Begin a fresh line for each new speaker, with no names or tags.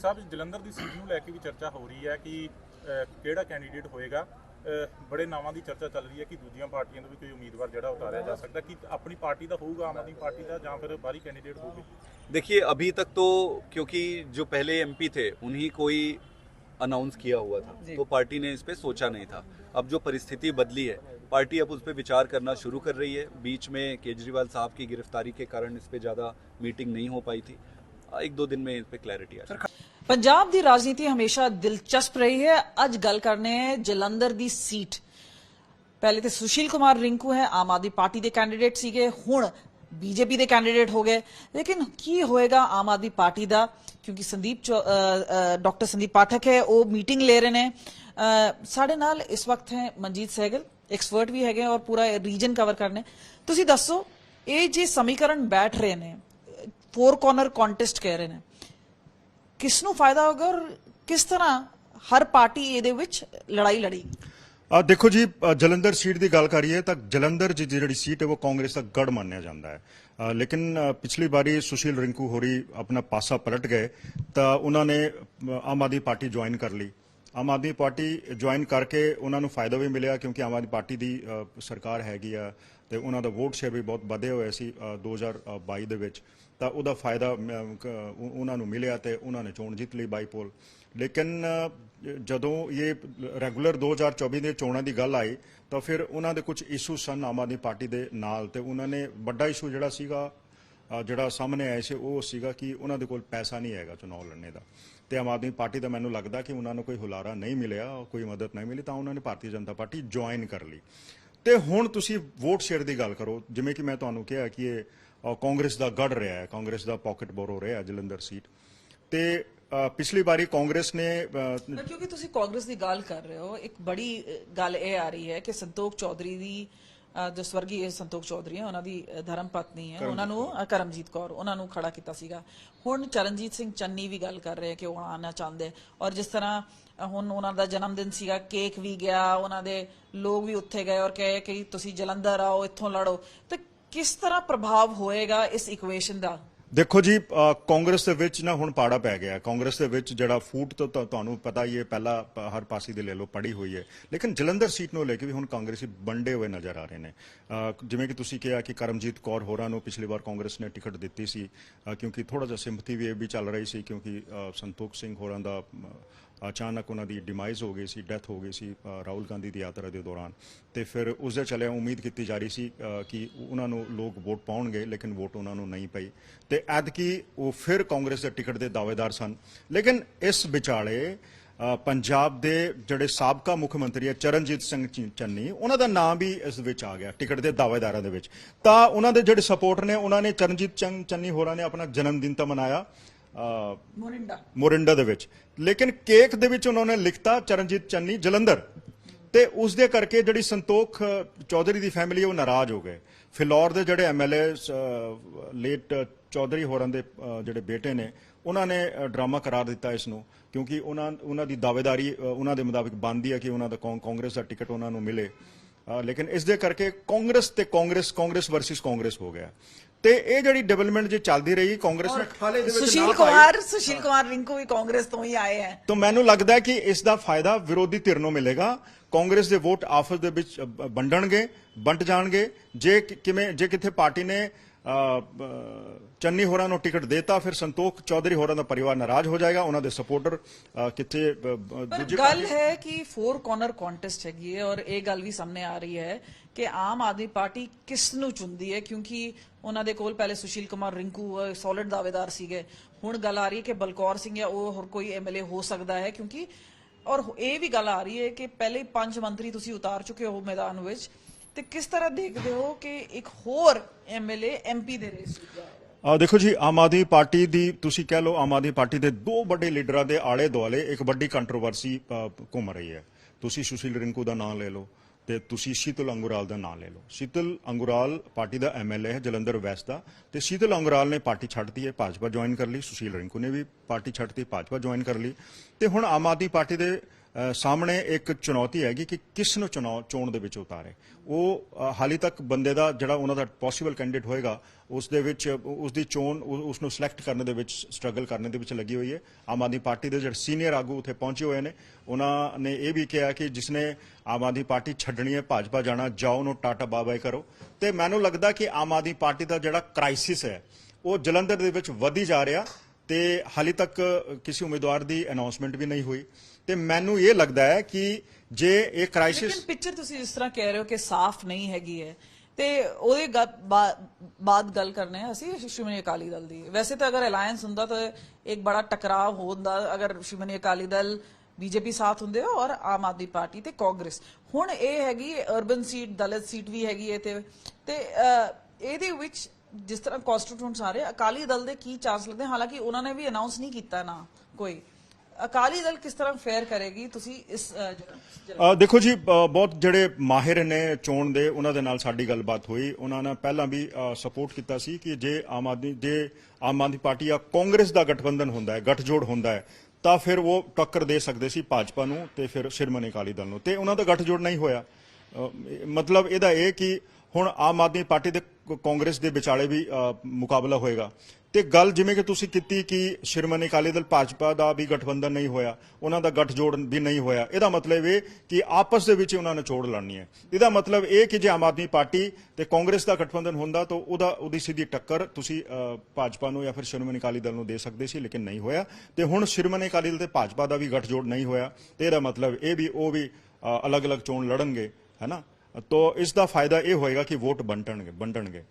ਸਾਹਿਬ ਜਲੰਧਰ ਦੀ seat ਨੂੰ ਲੈ ਕੇ ਵੀ ਚਰਚਾ ਹੋ ਰਹੀ ਹੈ ਕਿ ਅਹ, ਕਿਹੜਾ ਕੈਂਡੀਡੇਟ ਹੋਏਗਾ ਅਹ, ਬੜੇ ਨਾਵਾਂ ਦੀ ਚਰਚਾ ਚੱਲ ਰਹੀ ਹੈ ਕਿ ਦੂਜੀਆਂ ਪਾਰਟੀਆਂ ਤੋਂ ਵੀ ਕੋਈ ਉਮੀਦਵਾਰ ਜਿਹੜਾ ਉਤਾਰਿਆ ਜਾ ਸਕਦਾ ਕਿ ਆਪਣੀ ਪਾਰਟੀ ਦਾ ਹੋਊਗਾ ਆਮ ਆਦਮੀ ਪਾਰਟੀ ਦਾ ਜਾਂ ਫਿਰ ਬਾਹਰੀ ਕੈਂਡੀਡੇਟ ਹੋਊਗੇ
देखिए अभी तक तो क्योंकि जो पहले एमपी थे उन्हीं को ही अनाउंस किया हुआ था तो पार्टी ने इस पे सोचा नहीं था अब जो परिस्थिति बदली है पार्टी अब उस पर विचार करना शुरू कर रही है बीच में केजरीवाल साहब की गिरफ्तारी के कारण इस पे ज़्यादा मीटिंग नहीं हो पाई थी एक दो दिन में इस पे क्लैरिटी आ जाएगी
ਪੰਜਾਬ ਦੀ ਰਾਜਨੀਤੀ ਹਮੇਸ਼ਾ ਦਿਲਚਸਪ ਰਹੀ ਹੈ। ਅੱਜ ਗੱਲ ਕਰਨੇ ਹੈ ਜਲੰਧਰ ਦੀ ਸੀਟ। ਪਹਿਲੇ ਤੇ ਸੁਸ਼ੀਲ ਕੁਮਾਰ ਰਿੰਕੂ ਹੈ, ਆਮ ਆਦਮੀ ਪਾਰਟੀ ਦੇ ਕੈਂਡੀਡੇਟ ਸੀਗੇ। ਹੁਣ ਬੀਜੇਪੀ ਦੇ ਕੈਂਡੀਡੇਟ ਹੋ ਗਏ। ਲੇਕਿਨ ਕੀ ਹੋਏਗਾ ਆਮ ਆਦਮੀ ਪਾਰਟੀ ਦਾ? ਕਿਉਂਕਿ ਸੰਦੀਪ ਚੌ- ਡਾਕਟਰ ਸੰਦੀਪ ਪਾਠਕ ਹੈ, ਉਹ ਮੀਟਿੰਗ ਲੈ ਰਹੇ ਨੇ। ਸਾਡੇ ਨਾਲ ਇਸ ਵਕਤ ਹੈ ਮਨਜੀਤ ਸਹਿਗਲ। ਐਕਸਪਰਟ ਵੀ ਹੈਗੇ ਔਰ ਪੂਰਾ ਰੀਜਨ ਕਵਰ ਕਰਨੇ। ਤੁਸੀਂ ਦੱਸੋ, ਇਹ ਜੇ ਸਮੀਕਰਨ ਬੈਠ ਰਹੇ ਨੇ, ਫੋਰ ਕੋਰਨਰ ਕੰਟੈਸਟ ਕਹਿ ਰਹੇ ਨੇ ਕਿਸ ਨੂੰ ਫਾਇਦਾ ਹੋਗਾ ਔਰ ਕਿਸ ਤਰ੍ਹਾਂ ਹਰ ਪਾਰਟੀ ਇਹਦੇ ਵਿੱਚ ਲੜਾਈ ਲੜੇਗੀ?
ਆ ਦੇਖੋ ਜੀ ਜਲੰਧਰ ਸੀਟ ਦੀ ਗੱਲ ਕਰੀਏ ਤਾਂ ਜਲੰਧਰ ਦੀ ਜਿਹੜੀ ਸੀਟ ਹੈ, ਉਹ ਕਾਂਗਰਸ ਦਾ ਗੜ ਮੰਨਿਆ ਜਾਂਦਾ ਹੈ। ਲੇਕਿਨ ਪਿਛਲੀ ਵਾਰੀ ਸੁਸ਼ੀਲ ਰਿੰਕੂ ਹੋਰੀ ਆਪਣਾ ਪਾਸਾ ਪਲਟ ਗਏ ਤਾਂ ਉਹਨਾਂ ਨੇ ਆਮ ਆਦਮੀ ਪਾਰਟੀ ਜੁਆਇਨ ਕਰ ਲਈ। ਆਮ ਆਦਮੀ ਪਾਰਟੀ ਜੁਆਇਨ ਕਰਕੇ ਉਹਨਾਂ ਨੂੰ ਫਾਇਦਾ ਵੀ ਮਿਲਿਆ ਕਿਉਂਕਿ ਆਮ ਆਦਮੀ ਪਾਰਟੀ ਦੀ ਸਰਕਾਰ ਹੈਗੀ ਆ ਤੇ ਉਹਨਾਂ ਦਾ ਵੋਟ ਸ਼ੇਅਰ ਵੀ ਬਹੁਤ ਵਧੇ ਹੋਏ ਸੀ ਅ, 2022 ਦੇ ਵਿੱਚ। ਤਾਂ ਉਹਦਾ ਫਾਇਦਾ ਅਮ, ਉਹਨਾਂ ਨੂੰ ਮਿਲਿਆ ਤੇ ਉਹਨਾਂ ਨੇ ਚੋਣ ਜਿੱਤ ਲਈ ਬਾਈਪੋਲ ਲੇਕਿਨ ਜਦੋਂ ਇਹ ਰੈਗੂਲਰ 2024 ਦੇ ਚੋਣਾਂ ਦੀ ਗੱਲ ਆਈ ਤਾਂ ਫਿਰ ਉਹਨਾਂ ਦੇ ਕੁਝ ਇਸ਼ੂ ਸਨ ਆਮ ਆਦਮੀ ਪਾਰਟੀ ਦੇ ਨਾਲ ਤੇ ਉਹਨਾਂ ਨੇ ਵੱਡਾ ਇਸ਼ੂ ਜਿਹੜਾ ਸੀਗਾ ਜਿਹੜਾ ਸਾਹਮਣੇ ਆਇਆ ਸੀ ਉਹ ਸੀਗਾ ਕਿ ਉਹਨਾਂ ਦੇ ਕੋਲ ਪੈਸਾ ਨਹੀਂ ਹੈਗਾ ਚੁਣਾਵ ਲੜਨੇ ਦਾ। ਤੇ ਆਮ ਆਦਮੀ ਪਾਰਟੀ ਦਾ ਮੈਨੂੰ ਲੱਗਦਾ ਕਿ ਉਹਨਾਂ ਨੂੰ ਕੋਈ ਹੁਲਾਰਾ ਨਹੀਂ ਮਿਲਿਆ ਕੋਈ ਮਦਦ ਨਹੀਂ ਮਿਲੀ ਤਾਂ ਉਹਨਾਂ ਨੇ ਭਾਰਤੀ ਜਨਤਾ ਪਾਰਟੀ ਜੁਆਇਨ ਕਰ ਲਈ। ਤੇ ਹੁਣ ਤੁਸੀਂ ਵੋਟ ਸ਼ੇਅਰ ਦੀ ਗੱਲ ਕਰੋ, ਜਿਵੇਂ ਕਿ ਮੈਂ ਤੁਹਾਨੂੰ ਕਿਹਾ ਕਿ ਇਹ ਕਾਂਗਰਸ ਦਾ ਗੜ ਰਿਹਾ ਹੈ, ਕਾਂਗਰਸ ਦਾ ਪਾਕਟ ਬੋਰੋ ਰਿਹਾ ਜਲੰਧਰ ਸੀਟ ਤੇ ਪਿਛਲੀ ਵਾਰੀ ਕਾਂਗਰਸ ਨੇ
ਕਿਉਂਕਿ ਤੁਸੀਂ ਕਾਂਗਰਸ ਦੀ ਗੱਲ ਕਰ ਰਹੇ ਹੋ, ਇੱਕ ਬੜੀ ਗੱਲ ਇਹ ਆ ਰਹੀ ਹੈ ਕਿ ਸੰਤੋਖ ਚੌਧਰੀ ਦੀ ਜੋ ਸਵਰਗੀ ਸੰਤੋਖ ਚੌਧਰੀ ਹੈ ਉਹਨਾਂ ਦੀ ਧਰਮ ਪਤਨੀ ਹੈ। ਉਹਨਾਂ ਨੂੰ ਕਰਮਜੀਤ ਕੌਰ ਉਹਨਾਂ ਨੂੰ ਖੜਾ ਕੀਤਾ ਸੀਗਾ। ਹੁਣ ਚਰਨਜੀਤ ਸਿੰਘ ਚੰਨੀ ਵੀ ਗੱਲ ਕਰ ਰਹੇ ਕਿ ਉਹ ਆਉਣਾ ਚਾਹੁੰਦੇ ਔਰ ਜਿਸ ਤਰ੍ਹਾਂ ਹੁਣ ਉਹਨਾਂ ਦਾ ਜਨਮ ਦਿਨ ਸੀਗਾ ਕੇਕ ਵੀ ਗਿਆ ਉਹਨਾਂ ਦੇ ਲੋਕ ਵੀ ਉੱਥੇ ਗਏ ਔਰ ਕਹੇ ਕਿ ਤੁਸੀਂ ਜਲੰਧਰ ਆਓ ਇੱਥੋਂ ਲੜੋ। ਤੇ ਕਿਸ ਤਰ੍ਹਾਂ ਪ੍ਰਭਾਵ ਹੋਏਗਾ ਇਸ ਇਕੁਏਸ਼ਨ ਦਾ?
ਦੇਖੋ ਜੀ ਕਾਂਗਰਸ ਦੇ ਵਿੱਚ ਨਾ ਹੁਣ ਪਾੜਾ ਪੈ ਗਿਆ। ਕਾਂਗਰਸ ਦੇ ਵਿੱਚ ਜਿਹੜਾ ਫੂਟ ਤਾਂ ਤੁਹਾਨੂੰ ਪਤਾ ਹੀ ਹੈ, ਪਹਿਲਾਂ ਹਰ ਪਾਸੇ ਦੇ ਲੈ ਲਓ, ਪੜੀ ਹੋਈ ਹੈ। ਲੇਕਿਨ ਜਲੰਧਰ ਸੀਟ ਨੂੰ ਲੈ ਕੇ ਵੀ ਹੁਣ ਕਾਂਗਰਸੀ ਵੰਡੇ ਹੋਏ ਨਜ਼ਰ ਆ ਰਹੇ ਨੇ। ਜਿਵੇਂ ਕਿ ਤੁਸੀਂ ਕਿਹਾ ਕਿ ਕਰਮਜੀਤ ਕੌਰ ਹੋਰਾਂ ਨੂੰ ਪਿਛਲੀ ਵਾਰ ਕਾਂਗਰਸ ਨੇ ਟਿਕਟ ਦਿੱਤੀ ਸੀ। ਕਿਉਂਕਿ ਥੋੜਾ ਜਿਹਾ ਸਿੰਪਥੀ ਵੀ ਇਹ ਵੀ ਚੱਲ ਰਹੀ ਸੀ, ਕਿਉਂਕਿ ਸੰਤੋਖ ਸਿੰਘ ਹੋਰਾਂ ਦਾ ਅਚਾਨਕ ਉਹਨਾਂ ਦੀ ਡਿਮਾਈਜ਼ ਹੋ ਗਈ ਸੀ ਡੈਥ ਹੋ ਗਈ ਸੀ ਰਾਹੁਲ ਗਾਂਧੀ ਦੀ ਯਾਤਰਾ ਦੇ ਦੌਰਾਨ। ਤੇ ਫਿਰ ਉਸ ਦੇ ਚੱਲਿਆ ਉਮੀਦ ਕੀਤੀ ਜਾ ਰਹੀ ਸੀ ਕਿ ਉਹਨਾਂ ਨੂੰ ਲੋਕ ਵੋਟ ਪਾਉਣਗੇ, ਲੇਕਿਨ ਵੋਟ ਉਹਨਾਂ ਨੂੰ ਨਹੀਂ ਪਈ। ਤੇ ਐਤਕੀ ਉਹ ਫਿਰ ਕਾਂਗਰਸ ਦੇ ਟਿਕਟ ਦੇ ਦਾਅਵੇਦਾਰ ਸਨ। ਲੇਕਿਨ ਇਸ ਵਿਚਾਲੇ ਪੰਜਾਬ ਦੇ ਜਿਹੜੇ ਸਾਬਕਾ ਮੁੱਖ ਮੰਤਰੀ ਹੈ ਚਰਨਜੀਤ ਸਿੰਘ ਚੀ- ਚੰਨੀ, ਉਹਨਾਂ ਦਾ ਨਾਮ ਵੀ ਇਸ ਵਿੱਚ ਆ ਗਿਆ, ਟਿਕਟ ਦੇ ਦਾਅਵੇਦਾਰਾਂ ਦੇ ਵਿੱਚ। ਤਾਂ ਉਹਨਾਂ ਦੇ ਜਿਹੜੇ ਸਪੋਰਟਰ ਨੇ, ਉਹਨਾਂ ਨੇ ਚਰਨਜੀਤ ਚੰਨ- ਚੰਨੀ ਹੋਰਾਂ ਨੇ ਆਪਣਾ ਜਨਮ ਦਿਨ ਤਾਂ ਮਨਾਇਆ।
ਮੋਰਿੰਡਾ।
ਮੋਰਿੰਡਾ ਦੇ ਵਿੱਚ। ਲੇਕਿਨ ਕੇਕ ਦੇ ਵਿੱਚ ਉਹਨਾਂ ਨੇ ਲਿਖਤਾ ਚਰਨਜੀਤ ਚੰਨੀ ਜਲੰਧਰ। ਤੇ ਉਸ ਦੇ ਕਰਕੇ ਜਿਹੜੀ ਸੰਤੋਖ ਚੌਧਰੀ ਦੀ ਫੈਮਿਲੀ ਉਹ ਨਾਰਾਜ਼ ਹੋ ਗਏ। ਫਿਲੌਰ ਦੇ ਜਿਹੜੇ ਐਮਐਲਏ ਲੇਟ ਚੌਧਰੀ ਹੋਰਾਂ ਦੇ ਜਿਹੜੇ ਬੇਟੇ ਨੇ ਉਹਨਾਂ ਨੇ ਡਰਾਮਾ ਕਰਾਰ ਦਿੱਤਾ ਇਸ ਨੂੰ। ਕਿਉਂਕਿ ਉਹਨਾਂ ਉਹਨਾਂ ਦੀ ਦਾਅਵੇਦਾਰੀ ਅ, ਉਹਨਾਂ ਦੇ ਮੁਤਾਬਿਕ ਬਣਦੀ ਹੈ ਕਿ ਉਹਨਾਂ ਦਾ ਕਾਂਗ- ਕਾਂਗਰਸ ਦਾ ਟਿਕਟ ਉਹਨਾਂ ਨੂੰ ਮਿਲੇ। ਲੇਕਿਨ ਇਸ ਦੇ ਕਰਕੇ ਕਾਂਗਰਸ ਤੇ ਕਾਂਗਰਸ ਕਾਂਗਰਸ ਵਰਸਸ ਕਾਂਗਰਸ ਹੋ ਗਿਆ। ਤੇ ਇਹ ਜਿਹੜੀ ਡਿਵੈਲਪਮੈਂਟ ਜੇ ਚੱਲਦੀ ਰਹੀ ਕਾਂਗਰਸ ਨੇ ਖਾਲੇ ਦੇ ਵਿੱਚ
ਸੁਸ਼ੀਲ ਕੁਮਾਰ ਸੁਸ਼ੀਲ ਕੁਮਾਰ ਰਿੰਕੂ ਵੀ ਕਾਂਗਰਸ ਤੋਂ ਹੀ ਆਏ ਹੈ।
ਤਾਂ ਮੈਨੂੰ ਲੱਗਦਾ ਹੈ ਕਿ ਇਸ ਦਾ ਫਾਇਦਾ ਵਿਰੋਧੀ ਧਿਰ ਨੂੰ ਮਿਲੇਗਾ। ਕਾਂਗਰਸ ਦੇ ਵੋਟ ਆਪਸ ਦੇ ਵਿੱਚ ਵੰਡਣਗੇ ਵੰਡ ਜਾਣਗੇ। ਜੇ ਕਿ- ਕਿਵੇਂ ਜੇ ਕਿਥੇ ਪਾਰਟੀ ਨੇ ਚੰਨੀ ਹੋਰਾਂ ਨੂੰ ਟਿਕਟ ਦੇਤਾ ਫਿਰ ਸੰਤੋਖ ਚੌਧਰੀ ਹੋਰਾਂ ਦਾ ਪਰਿਵਾਰ ਨਾਰਾਜ਼ ਹੋ ਜਾਏਗਾ ਉਹਨਾਂ ਦੇ ਸਪੋਰਟਰ
ਪਰ
ਦੂਜੀ
ਗੱਲ ਹੈ ਕਿ ਫੋਰ ਕਾਰਨਰ ਕੰਟੈਸਟ ਹੈਗੀ ਹੈ ਔਰ ਇਹ ਗੱਲ ਵੀ ਸਾਹਮਣੇ ਆ ਰਹੀ ਹੈ ਕਿ ਆਮ ਆਦਮੀ ਪਾਰਟੀ ਕਿਸ ਨੂੰ ਚੁਣਦੀ ਹੈ ਕਿਉਂਕਿ ਉਹਨਾਂ ਦੇ ਕੋਲ ਪਹਿਲੇ ਸੁਸ਼ੀਲ ਕੁਮਾਰ ਰਿੰਕੂ ਸੋਲਿਡ ਦਾਅਵੇਦਾਰ ਸੀਗੇ। ਹੁਣ ਗੱਲ ਆ ਰਹੀ ਹੈ ਕਿ ਬਲਕੌਰ ਸਿੰਘ ਜਾਂ ਉਹ ਹੋਰ ਕੋਈ ਐਮਐਲਏ ਹੋ ਸਕਦਾ ਹੈ ਕਿਉਂਕਿ ਔਰ ਇਹ ਵੀ ਗੱਲ ਆ ਰਹੀ ਹੈ ਕਿ ਪਹਿਲੇ ਹੀ ਪੰਜ ਮੰਤਰੀ ਤੁਸੀਂ ਉਤਾਰ ਚੁੱਕੇ ਹੋ ਮੈਦਾਨ ਵਿੱਚ। ਤੇ ਕਿਸ ਤਰ੍ਹਾਂ ਦੇਖਦੇ ਹੋ ਕਿ ਇੱਕ ਹੋਰ ਐਮਐਲਏ ਐਮਪੀ ਦੇ ਰੇਸ ਵਿੱਚ ਜਾਏਗਾ
ਆ ਦੇਖੋ ਜੀ, ਆਮ ਆਦਮੀ ਪਾਰਟੀ ਦੀ ਤੁਸੀਂ ਕਹਿ ਲਓ ਆਮ ਆਦਮੀ ਪਾਰਟੀ ਦੇ ਦੋ ਵੱਡੇ ਲੀਡਰਾਂ ਦੇ ਆਲੇ ਦੁਆਲੇ ਇੱਕ ਵੱਡੀ ਕੰਟਰੋਵਰਸੀ ਘੁੰਮ ਰਹੀ ਹੈ। ਤੁਸੀਂ ਸੁਸ਼ੀਲ ਰਿੰਕੂ ਦਾ ਨਾਮ ਲੈ ਲਓ ਤੇ ਤੁਸੀਂ ਸ਼ੀਤਲ ਅੰਗੁਰਾਲ ਦਾ ਨਾਮ ਲੈ ਲਓ। ਸ਼ੀਤਲ ਅੰਗੁਰਾਲ ਪਾਰਟੀ ਦਾ ਐਮਐਲਏ ਹੈ, ਜਲੰਧਰ ਵੈਸਟ ਦਾ। ਤੇ ਸ਼ੀਤਲ ਅੰਗੁਰਾਲ ਨੇ ਪਾਰਟੀ ਛੱਡਤੀ ਹੈ, ਭਾਜਪਾ ਜੁਆਇਨ ਕਰ ਲਈ। ਸੁਸ਼ੀਲ ਰਿੰਕੂ ਨੇ ਵੀ ਪਾਰਟੀ ਛੱਡਤੀ ਭਾਜਪਾ ਜੁਆਇਨ ਕਰ ਲਈ। ਤੇ ਹੁਣ ਆਮ ਆਦਮੀ ਪਾਰਟੀ ਦੇ ਸਾਹਮਣੇ ਇੱਕ ਚੁਣੌਤੀ ਹੈਗੀ ਕਿ ਕਿਸ ਨੂੰ ਚੁਣਾਵ ਚੋਣ ਦੇ ਵਿੱਚ ਉਤਾਰੇ। ਉਹ ਹਾਲੇ ਤੱਕ ਬੰਦੇ ਦਾ ਜਿਹੜਾ ਉਹਨਾਂ ਦਾ ਪੋਸੀਬਲ ਕੈਂਡੀਡੇਟ ਹੋਏਗਾ, ਉਸ ਦੇ ਵਿੱਚ, ਉਸ ਦੀ ਚੋਣ, ਉ- ਉਸ ਨੂੰ ਸਿਲੈਕਟ ਕਰਨ ਦੇ ਵਿੱਚ ਸਟਰਗਲ ਕਰਨ ਦੇ ਵਿੱਚ ਲੱਗੀ ਹੋਈ ਹੈ। ਆਮ ਆਦਮੀ ਪਾਰਟੀ ਦੇ ਜਿਹੜੇ ਸੀਨੀਅਰ ਆਗੂ ਉੱਥੇ ਪਹੁੰਚੇ ਹੋਏ ਨੇ। ਉਹਨਾਂ ਨੇ ਇਹ ਵੀ ਕਿਹਾ ਕਿ ਜਿਸਨੇ ਆਮ ਆਦਮੀ ਪਾਰਟੀ ਛੱਡਣੀ ਹੈ, ਭਾਜਪਾ ਜਾਣਾ, ਜਾਓ ਨੂੰ ਟਾਟਾ ਬਾਬਾਈ ਕਰੋ। ਤੇ ਮੈਨੂੰ ਲੱਗਦਾ ਕਿ ਆਮ ਆਦਮੀ ਪਾਰਟੀ ਦਾ ਜਿਹੜਾ ਕ੍ਰਾਈਸਿਸ ਹੈ, ਉਹ ਜਲੰਧਰ ਦੇ ਵਿੱਚ ਵਧੀ ਜਾ ਰਿਹਾ। ਤੇ ਹਾਲੇ ਤੱਕ ਕਿਸੇ ਉਮੀਦਵਾਰ ਦੀ ਅਨਾਉਂਸਮੈਂਟ ਵੀ ਨਹੀਂ ਹੋਈ। ਤੇ ਮੈਨੂੰ ਇਹ ਲੱਗਦਾ ਹੈ ਕਿ ਜੇ ਇਹ ਕ੍ਰਾਈਸਿਸ
ਲੇਕਿਨ ਪਿਕਚਰ ਤੁਸੀਂ ਜਿਸ ਤਰ੍ਹਾਂ ਕਹਿ ਰਹੇ ਹੋ ਕਿ ਸਾਫ਼ ਨਹੀਂ ਹੈਗੀ ਹੈ, ਤੇ ਉਹਦੇ ਬਾਅਦ ਗੱਲ ਕਰਨੇ ਆ ਅਸੀਂ ਸ਼੍ਰੋਮਣੀ ਅਕਾਲੀ ਦਲ ਦੀ। ਵੈਸੇ ਤਾਂ ਅਗਰ ਅਲਾਈਅੰਸ ਹੁੰਦਾ ਤਾਂ ਇੱਕ ਬੜਾ ਟਕਰਾਅ ਹੁੰਦਾ, ਅਗਰ ਸ਼੍ਰੋਮਣੀ ਅਕਾਲੀ ਦਲ ਬੀਜੇਪੀ ਸਾਥ ਹੁੰਦੇ ਔਰ ਆਮ ਆਦਮੀ ਪਾਰਟੀ ਤੇ ਕਾਂਗਰਸ। ਹੁਣ ਇਹ ਹੈਗੀ ਅਰਬਨ ਸੀਟ ਦਲਿਤ ਸੀਟ ਵੀ ਹੈਗੀ ਹੈ ਤੇ ਤੇ ਇਹਦੇ ਵਿੱਚ ਜਿਸ ਤਰ੍ਹਾਂ ਕਨਸਟੀਟਿਊਂਟਸ ਆ ਰਹੇ ਅਕਾਲੀ ਦਲ ਦੇ ਕੀ ਚਾਂਸ ਲੱਗਦੇ ਹਾਲਾਂਕਿ ਉਹਨਾਂ ਨੇ ਵੀ ਅਨਾਉਂਸ ਨਹੀਂ ਕੀਤਾ ਨਾ ਕੋਈ। ਅਕਾਲੀ ਦਲ ਕਿਸ ਤਰ੍ਹਾਂ ਫੇਅਰ ਕਰੇਗੀ? ਤੁਸੀਂ ਇਸ
ਦੇਖੋ ਜੀ ਬਹੁਤ ਜਿਹੜੇ ਮਾਹਿਰ ਨੇ ਚੋਣ ਦੇ, ਉਹਨਾਂ ਦੇ ਨਾਲ ਸਾਡੀ ਗੱਲਬਾਤ ਹੋਈ। ਉਹਨਾਂ ਨੇ ਪਹਿਲਾਂ ਵੀ ਸਪੋਰਟ ਕੀਤਾ ਸੀ ਕਿ ਜੇ ਆਮ ਆਦਮੀ, ਜੇ ਆਮ ਆਦਮੀ ਪਾਰਟੀ ਜਾਂ ਕਾਂਗਰਸ ਦਾ ਗਠਬੰਧਨ ਹੁੰਦਾ ਹੈ, ਗੱਠਜੋੜ ਹੁੰਦਾ ਹੈ, ਤਾਂ ਫਿਰ ਉਹ ਟੱਕਰ ਦੇ ਸਕਦੇ ਸੀ ਭਾਜਪਾ ਨੂੰ ਤੇ ਫਿਰ ਸ਼੍ਰੋਮਣੀ ਅਕਾਲੀ ਦਲ ਨੂੰ। ਤੇ ਉਹਨਾਂ ਦਾ ਗੱਠਜੋੜ ਨਹੀਂ ਹੋਇਆ। ਮਤਲਬ ਇਹਦਾ ਇਹ ਕਿ ਹੁਣ ਆਮ ਆਦਮੀ ਪਾਰਟੀ ਤੇ ਕਾਂਗਰਸ ਦੇ ਵਿਚਾਲੇ ਵੀ ਮੁਕਾਬਲਾ ਹੋਏਗਾ। ਤੇ ਗੱਲ ਜਿਵੇਂ ਕਿ ਤੁਸੀਂ ਕੀਤੀ ਕਿ ਸ਼੍ਰੋਮਣੀ ਅਕਾਲੀ ਦਲ ਭਾਜਪਾ ਦਾ ਵੀ ਗਠਬੰਧਨ ਨਹੀਂ ਹੋਇਆ, ਉਹਨਾਂ ਦਾ ਗੱਠਜੋੜ ਵੀ ਨਹੀਂ ਹੋਇਆ, ਇਹਦਾ ਮਤਲਬ ਇਹ ਕਿ ਆਪਸ ਦੇ ਵਿੱਚ ਉਹਨਾਂ ਨੇ ਚੋੜ ਲੜਨੀ ਹੈ। ਇਹਦਾ ਮਤਲਬ ਇਹ ਕਿ ਜੇ ਆਮ ਆਦਮੀ ਪਾਰਟੀ ਤੇ ਕਾਂਗਰਸ ਦਾ ਗਠਬੰਧਨ ਹੁੰਦਾ ਤਾਂ ਉਹਦਾ, ਉਹਦੀ ਸਿੱਧੀ ਟੱਕਰ ਤੁਸੀਂ ਭਾਜਪਾ ਨੂੰ ਜਾਂ ਫਿਰ ਸ਼੍ਰੋਮਣੀ ਅਕਾਲੀ ਦਲ ਨੂੰ ਦੇ ਸਕਦੇ ਸੀ, ਲੇਕਿਨ ਨਹੀਂ ਹੋਇਆ। ਤੇ ਹੁਣ ਸ਼੍ਰੋਮਣੀ ਅਕਾਲੀ ਦਲ ਤੇ ਭਾਜਪਾ ਦਾ ਵੀ ਗੱਠਜੋੜ ਨਹੀਂ ਹੋਇਆ, ਤੇ ਇਹਦਾ ਮਤਲਬ ਇਹ ਵੀ, ਉਹ ਵੀ ਅਲੱਗ-ਅਲੱਗ ਚੋਣ ਲੜਨਗੇ ਹੈਨਾ ਤੋ ਇਸ ਦਾ ਫਾਇਦਾ ਇਹ ਹੋਏਗਾ ਕਿ ਵੋਟ ਵੰਡਣਗੇ ਵੰਡਣਗੇ